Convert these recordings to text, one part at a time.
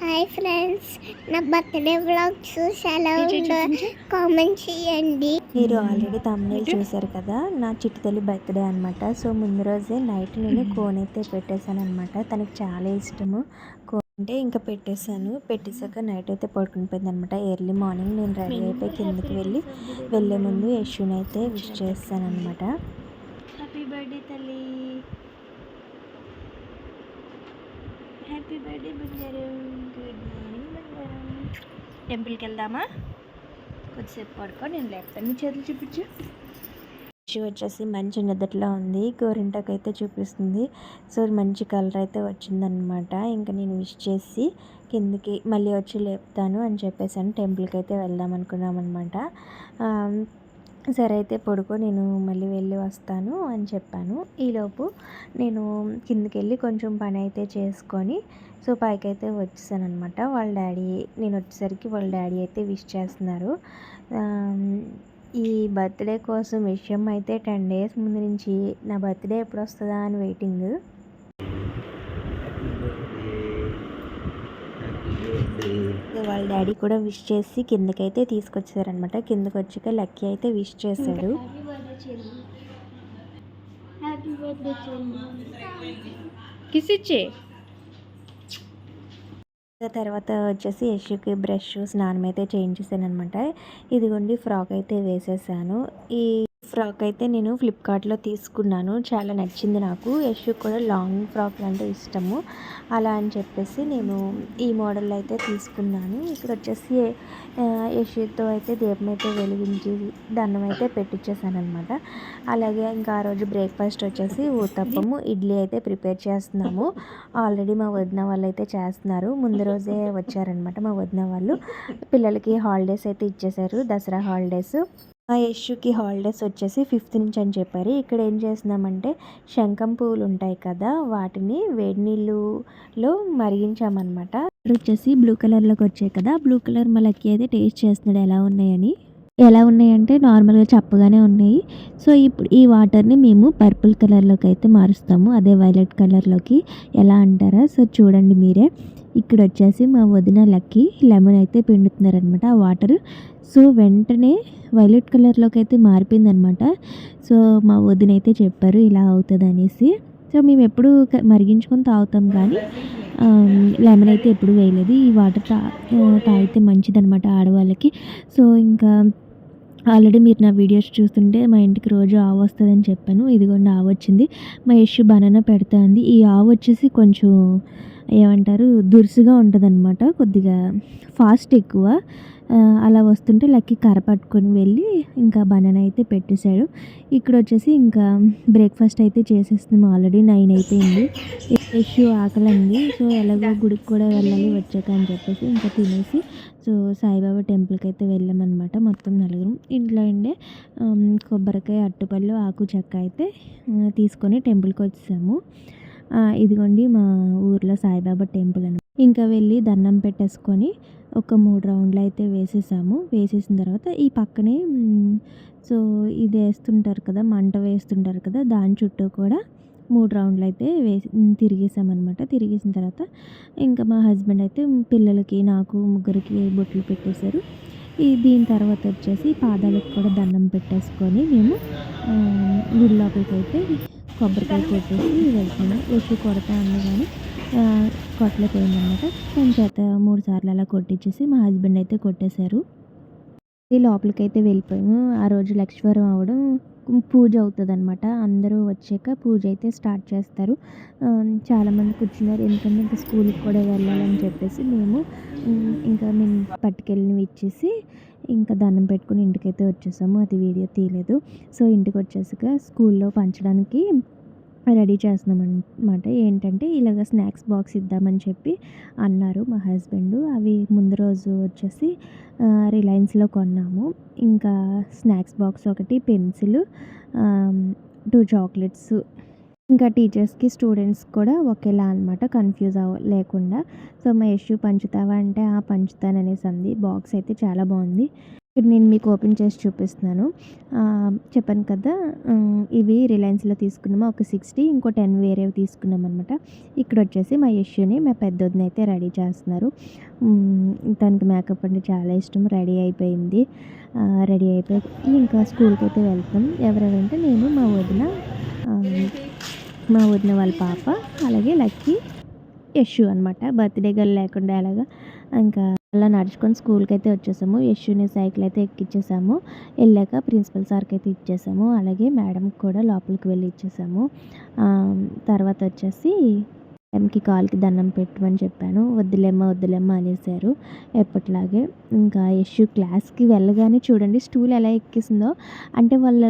Hi friends నా birthday vlog చూసి ఎలా ఉందో కామెంట్ చేయండి. మీరు ఆల్రెడీ తమిళ చూశారు కదా? నా చిట్టి తల్లి బర్త్డే అనమాట సో ముందు రోజే నైట్ నేను కోన్ అయితే పెట్టేశాను అనమాట తనకి చాలా ఇష్టము. కోన్ అంటే ఇంకా పెట్టేశాను. పెట్టేశాక నైట్ అయితే పడుకుని పోయింది అనమాట ఎర్లీ మార్నింగ్ నేను రెడీ అయిపోయి కిందకి వెళ్ళి వెళ్ళే ముందు యశుని అయితే విష్ చేస్తాను అనమాట హ్యాపీ బర్త్డే తల్లి. హ్యాపీ బర్త్డే బంగారం గుడ్ మార్నింగ్ బంగారం టెంపుల్కి వెళ్దామా? కొద్దిసేపు పడుకో నేను లేపుతాను. నీ చేతులు చూపించు. షూ వచ్చేసి మంచి నిద్రలో ఉంది. గోరింటాకు అయితే చూపిస్తుంది. సో మంచి కలర్ అయితే వచ్చిందనమాట. ఇంకా నేను విష్ చేసి కిందికి మళ్ళీ వచ్చి లేపుతాను అని చెప్పేసాను టెంపుల్కి అయితే వెళ్దాం అనుకున్నాం అనమాట సరే అయితే పడుకో నేను మళ్ళీ వెళ్ళి వస్తాను అని చెప్పాను. ఈలోపు నేను కిందకి వెళ్ళి కొంచెం పని అయితే చేసుకొని సో పైకి అయితే వచ్చేసాను అనమాట వాళ్ళ డాడీ నేను వచ్చేసరికి వాళ్ళ డాడీ అయితే విష్ చేస్తున్నారు. ఈ బర్త్డే కోసం విషయం అయితే టెన్ డేస్ ముందు నుంచి నా బర్త్డే ఎప్పుడు వస్తుందా అని వెయిటింగ్. వాళ్ళ డాడీ కూడా విష్ చేసి కిందకైతే తీసుకొచ్చారనమాట కిందకి వచ్చాక లక్కీ అయితే విష్ చేశాడు. కిస్ ఇచ్చే. తర్వాత వచ్చేసి యశుకి బ్రష్ స్నానం అయితే చేయించేసాను అనమాట ఇదిగోండి ఫ్రాక్ అయితే వేసేసాను. ఈ ఫ్రాక్ అయితే నేను ఫ్లిప్కార్ట్లో తీసుకున్నాను. చాలా నచ్చింది నాకు. యశ్ కూడా లాంగ్ ఫ్రాక్ అంటే ఇష్టము. అలా అని చెప్పేసి నేను ఈ మోడల్ అయితే తీసుకున్నాను. ఇక్కడ వచ్చేసి యశ్తో అయితే దీపం అయితే వెలిగించి దండం అయితే పెట్టించేసాను అనమాట అలాగే ఇంకా ఆ రోజు బ్రేక్ఫాస్ట్ వచ్చేసి ఊతప్పము. ఇడ్లీ అయితే ప్రిపేర్ చేస్తున్నాము. ఆల్రెడీ మా వదిన వాళ్ళు అయితే చేస్తున్నారు. ముందు రోజే వచ్చారనమాట మా వదిన వాళ్ళు. పిల్లలకి హాలిడేస్ అయితే ఇచ్చేసారు. దసరా హాలిడేస్ మా యశుకి హాలిడేస్ వచ్చేసి ఫిఫ్త్ నుంచి అని చెప్పారు. ఇక్కడ ఏం చేస్తున్నామంటే శంఖం పువ్వులు ఉంటాయి కదా వాటిని వేడి నీళ్ళులో మరిగించామన్నమాట. ఇక్కడ వచ్చేసి బ్లూ కలర్లోకి వచ్చాయి కదా బ్లూ కలర్ మళ్ళీ అయితే టేస్ట్ చేస్తున్నాడు ఎలా ఉన్నాయని. ఎలా ఉన్నాయంటే నార్మల్గా చప్పగానే ఉన్నాయి. సో ఇప్పుడు ఈ వాటర్ని మేము పర్పుల్ కలర్లోకి అయితే మారుస్తాము. అదే వైలెట్ కలర్లోకి ఎలా అంటారా? సో చూడండి మీరే. ఇక్కడ వచ్చేసి మా వదిన లక్కి లెమన్ అయితే పిండుతున్నారనమాట. ఆ వాటర్ సో వెంటనే వైలెట్ కలర్లోకి అయితే మారిపోయింది అనమాట సో మా వదిన అయితే చెప్పారు ఇలా అవుతుంది అనేసి సో మేము ఎప్పుడు మరిగించుకొని తాగుతాం కానీ లెమన్ అయితే ఎప్పుడు వేయలేదు. ఈ వాటర్ తా తాగితే మంచిదనమాట ఆడవాళ్ళకి. సో ఇంకా ఆల్రెడీ మీరు నా వీడియోస్ చూస్తుంటే మా ఇంటికి రోజు ఆవు వస్తుందని చెప్పాను. ఇదిగోండి ఆవు వచ్చింది. మా యశ్ బనానా ఉంది ఈ ఆవు వచ్చేసి కొంచెం ఏమంటారు దురుసుగా ఉంటుంది అనమాట కొద్దిగా ఫాస్ట్ ఎక్కువ. అలా వస్తుంటే లక్కీ కర్ర పట్టుకొని వెళ్ళి ఇంకా బనానా అయితే పెట్టేశాడు. ఇక్కడ వచ్చేసి ఇంకా బ్రేక్ఫాస్ట్ అయితే చేసేస్తున్నాం. ఆల్రెడీ నైన్ అయిపోయింది. ఆకలి ఆకలండి. సో ఎలాగో గుడికి కూడా వెళ్ళాలి వచ్చాక అని చెప్పేసి ఇంకా తినేసి సో సాయిబాబా టెంపుల్కి అయితే వెళ్ళామన్నమాట మొత్తం నలుగురు. ఇంట్లో ఉండే కొబ్బరికాయ అట్టుపళ్ళు ఆకు చెక్క అయితే తీసుకొని టెంపుల్కి వచ్చేసాము ఇదిగోండి మా ఊర్లో సాయిబాబా టెంపుల్ అని ఇంకా వెళ్ళి దండం పెట్టేసుకొని ఒక మూడు రౌండ్లు అయితే వేసేసాము. వేసేసిన తర్వాత ఈ పక్కనే సో ఇది వేస్తుంటారు కదా మంట వేస్తుంటారు కదా దాని చుట్టూ కూడా మూడు రౌండ్లు అయితే వేసి తిరిగేసామన్నమాట. తిరిగేసిన తర్వాత ఇంకా మా హస్బెండ్ అయితే పిల్లలకి నాకు ముగ్గురికి బొట్లు పెట్టేశారు. ఈ దీని తర్వాత వచ్చేసి పాదాలకు కూడా దండం పెట్టేసుకొని మేము గుడి లోపలికి అయితే కొబ్బరికాయ కొట్టేసి వెళ్తున్నాం ఎక్కువ కొడతా అన్న కానీ కొట్టలేకపోయిందనమాట దాని చేత మూడు సార్లు అలా కొట్టించేసి మా హస్బెండ్ అయితే కొట్టేశారు. లోపలికి అయితే వెళ్ళిపోయాము. ఆ రోజు లక్ష్మీవారం అవడం పూజ అవుతుంది అనమాట అందరూ వచ్చాక పూజ అయితే స్టార్ట్ చేస్తారు. చాలామంది కూర్చున్నారు. ఎందుకంటే ఇంకా స్కూల్కి కూడా వెళ్ళాలని చెప్పేసి మేము ఇంకా మేము పట్టుకెళ్ళినవి ఇచ్చేసి ఇంకా దండం పెట్టుకుని ఇంటికైతే వచ్చేసాము. అది వీడియో తీయలేదు. సో ఇంటికి వచ్చేసాక స్కూల్లో పంచడానికి రెడీ చేస్తున్నాం అనమాట ఏంటంటే ఇలాగ స్నాక్స్ బాక్స్ ఇద్దామని చెప్పి అన్నారు మా హస్బెండ్. అవి ముందు రోజు వచ్చేసి రిలయన్స్లో కొన్నాము. ఇంకా స్నాక్స్ బాక్స్ ఒకటి పెన్సిల్ టూ చాక్లెట్స్. ఇంకా టీచర్స్కి స్టూడెంట్స్ కూడా ఒకేలా అనమాట కన్ఫ్యూజ్ అవ లేకుండా. సో మా ఇష్యూ పంచుతావా? అంటే ఆ పంచుతాననేసి అంది. బాక్స్ అయితే చాలా బాగుంది. ఇప్పుడు నేను మీకు ఓపెన్ చేసి చూపిస్తున్నాను. చెప్పాను కదా ఇవి రిలయన్స్లో తీసుకున్నాము? ఒక సిక్స్టీ ఇంకో టెన్ వేరేవి తీసుకున్నాం అనమాట ఇక్కడ వచ్చేసి మా యష్యూని మా పెద్దొదిన అయితే రెడీ చేస్తున్నారు. తనకి మేకప్ అంటే చాలా ఇష్టం. రెడీ అయిపోయింది. రెడీ అయిపోయి ఇంకా స్కూల్కి అయితే వెళ్తాం. ఎవరెవరంటే నేను మా వదిన మా వదిన వాళ్ళ పాప అలాగే లక్కీ యష్యూ అనమాట బర్త్డే గర్ల్ లేకుండా ఎలాగ ఇంకా అలా నడుచుకొని స్కూల్కి అయితే వచ్చేసాము. యశుని సైకిల్ అయితే ఎక్కిచ్చేసాము. వెళ్ళాక ప్రిన్సిపల్ సార్కి అయితే ఇచ్చేసాము. అలాగే మేడంకి కూడా లోపలికి వెళ్ళి ఇచ్చేసాము. తర్వాత వచ్చేసి మేడంకి కాల్కి దండం పెట్టమని చెప్పాను. వద్దులేమ్మ వద్దులేమ్మ అనేసారు. ఎప్పటిలాగే ఇంకా యశు క్లాస్కి వెళ్ళగానే చూడండి స్టూల్ ఎలా ఎక్కిసిందో. అంటే వాళ్ళ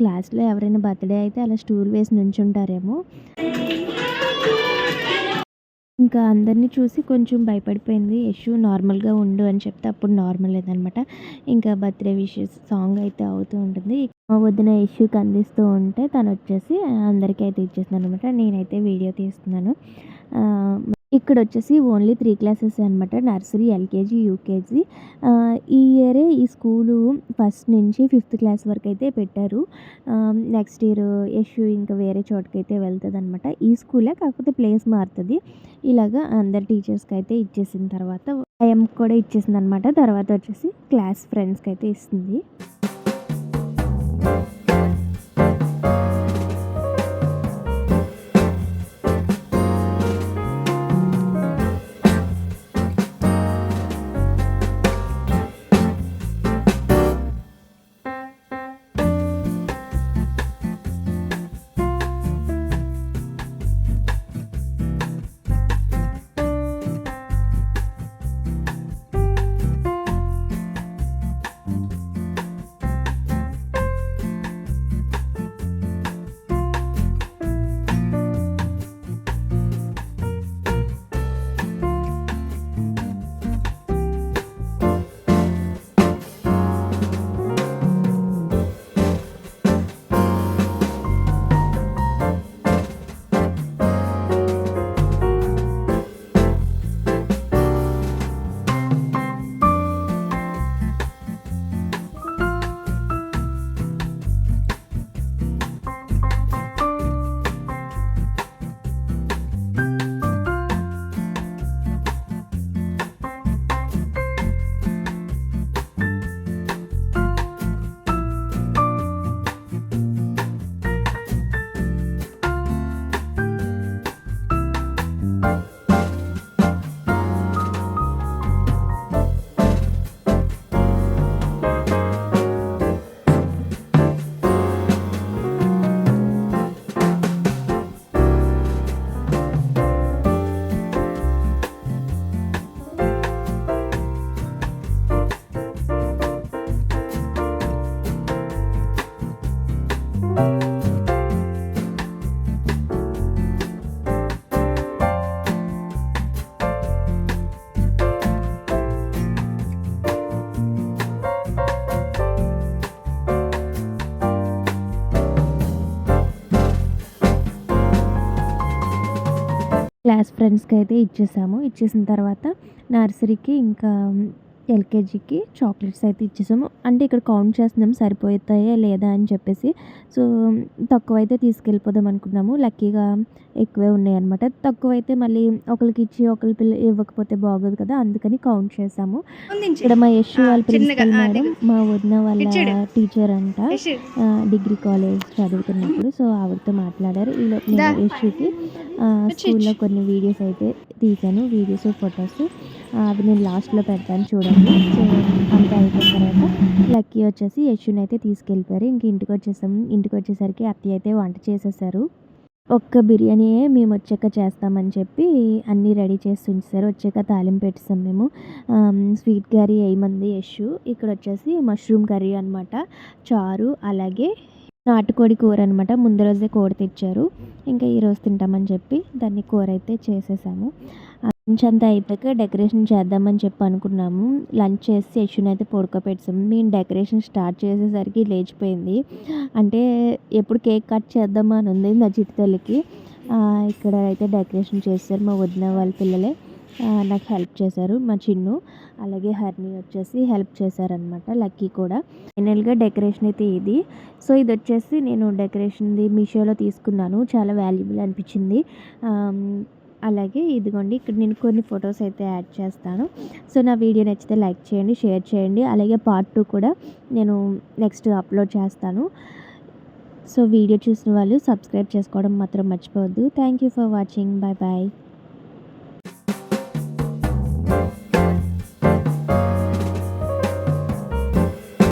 క్లాస్లో ఎవరైనా బర్త్డే అయితే అలా స్టూల్ వేసి నుంచుంటారేమో. ఇంకా అందరినీ చూసి కొంచెం భయపడిపోయింది. యశు నార్మల్గా ఉండు అని చెప్తే అప్పుడు నార్మల్ లేదనమాట. ఇంకా బర్త్డే విషెస్ సాంగ్ అయితే అవుతూ ఉంటుంది. మా వదిన యశుకి అందిస్తూ ఉంటే తను వచ్చేసి అందరికీ అయితే ఇచ్చేసింది అనమాట నేనైతే వీడియో తీస్తున్నాను. ఇక్కడ వచ్చేసి ఓన్లీ త్రీ క్లాసెస్ అనమాట నర్సరీ ఎల్కేజీ యూకేజీ. ఈ ఇయరే ఈ స్కూలు ఫస్ట్ నుంచి ఫిఫ్త్ క్లాస్ వరకు అయితే పెట్టారు నెక్స్ట్ ఇయర్ యశు ఇంకా వేరే చోటుకైతే వెళ్తుంది అనమాట ఈ స్కూలే కాకపోతే ప్లేస్ మారుతుంది. ఇలాగా అందరు టీచర్స్కి అయితే ఇచ్చేసిన తర్వాత ఐఎం కూడా ఇచ్చేసింది అనమాట తర్వాత వచ్చేసి క్లాస్ ఫ్రెండ్స్కి అయితే ఇస్తుంది. క్లాస్ ఫ్రెండ్స్కి అయితే ఇచ్చేసాము. ఇచ్చేసిన తర్వాత నర్సరీకి ఇంకా ఎల్కేజీకి చాక్లెట్స్ అయితే ఇచ్చేసాము. అంటే ఇక్కడ కౌంట్ చేస్తున్నాము సరిపోతాయా లేదా అని చెప్పేసి. సో తక్కువ అయితే తీసుకెళ్ళిపోదాం అనుకున్నాము. లక్కీగా ఎక్కువే ఉన్నాయన్నమాట. తక్కువ అయితే మళ్ళీ ఒకరికి ఇచ్చి ఒకరి పిల్ల ఇవ్వకపోతే బాగోదు కదా అందుకని కౌంట్ చేసాము. ఇక్కడ మా యశ్ వాళ్ళ ప్రిన్సిపల్ మేడం మా వదిన వాళ్ళ టీచర్ అంట. డిగ్రీ కాలేజ్ చదువుతున్నప్పుడు. సో ఆవిడతో మాట్లాడారు. ఈలో నేను యశ్కి స్కూల్లో కొన్ని వీడియోస్ అయితే తీశాను వీడియోస్ ఫొటోస్. అది నేను లాస్ట్లో పెడతాను చూడండి. సో అంతా అయిపోయిన తర్వాత లక్కీ వచ్చేసి యశుని అయితే తీసుకెళ్ళిపోయారు. ఇంక ఇంటికి వచ్చేసాం. ఇంటికి వచ్చేసరికి అత్తయ్య అయితే వంట చేసేసారు. ఒక్క బిర్యానీయే మేము వచ్చాక చేస్తామని చెప్పి అన్నీ రెడీ చేసి ఉంచారు వచ్చాక తాలింపు పెట్టేసాం మేము. స్వీట్ కర్రీ వేయమంది యశు ఇక్కడ వచ్చేసి మష్రూమ్ కర్రీ అనమాట చారు అలాగే నాటుకోడి కూర అనమాట ముందు రోజే కూర తెచ్చారు. ఇంకా ఈరోజు తింటామని చెప్పి దాన్ని కూర అయితే చేసేసాము. లంచ్ అంతా అయిపోయాక డెకరేషన్ చేద్దామని చెప్పి అనుకున్నాము. లంచ్ చేసి యశుని అయితే పడుకోబెట్టాము మేము డెకరేషన్ స్టార్ట్ చేసేసరికి లేచిపోయింది. అంటే ఎప్పుడు కేక్ కట్ చేద్దామా అని ఉంది నా చిట్టుతల్లికి ఇక్కడ అయితే డెకరేషన్ చేస్తారు మా వదిన వాళ్ళ పిల్లలే. నాకు హెల్ప్ చేశారు మా చిన్ను. అలాగే హర్ని వచ్చేసి హెల్ప్ చేశారనమాట లక్కీ కూడా. ఫైనల్గా డెకరేషన్ అయితే ఇది. సో ఇది వచ్చేసి నేను డెకరేషన్ది మీషోలో తీసుకున్నాను. చాలా వాల్యుబుల్ అనిపించింది. అలాగే ఇదిగోండి ఇక్కడ నేను కొన్ని ఫొటోస్ అయితే యాడ్ చేస్తాను. సో నా వీడియో నచ్చితే లైక్ చేయండి షేర్ చేయండి. అలాగే పార్ట్ టూ కూడా నేను నెక్స్ట్ అప్లోడ్ చేస్తాను. సో వీడియో చూసిన వాళ్ళు సబ్స్క్రైబ్ చేసుకోవడం మాత్రం మర్చిపోవద్దు. Thank you for watching. Bye bye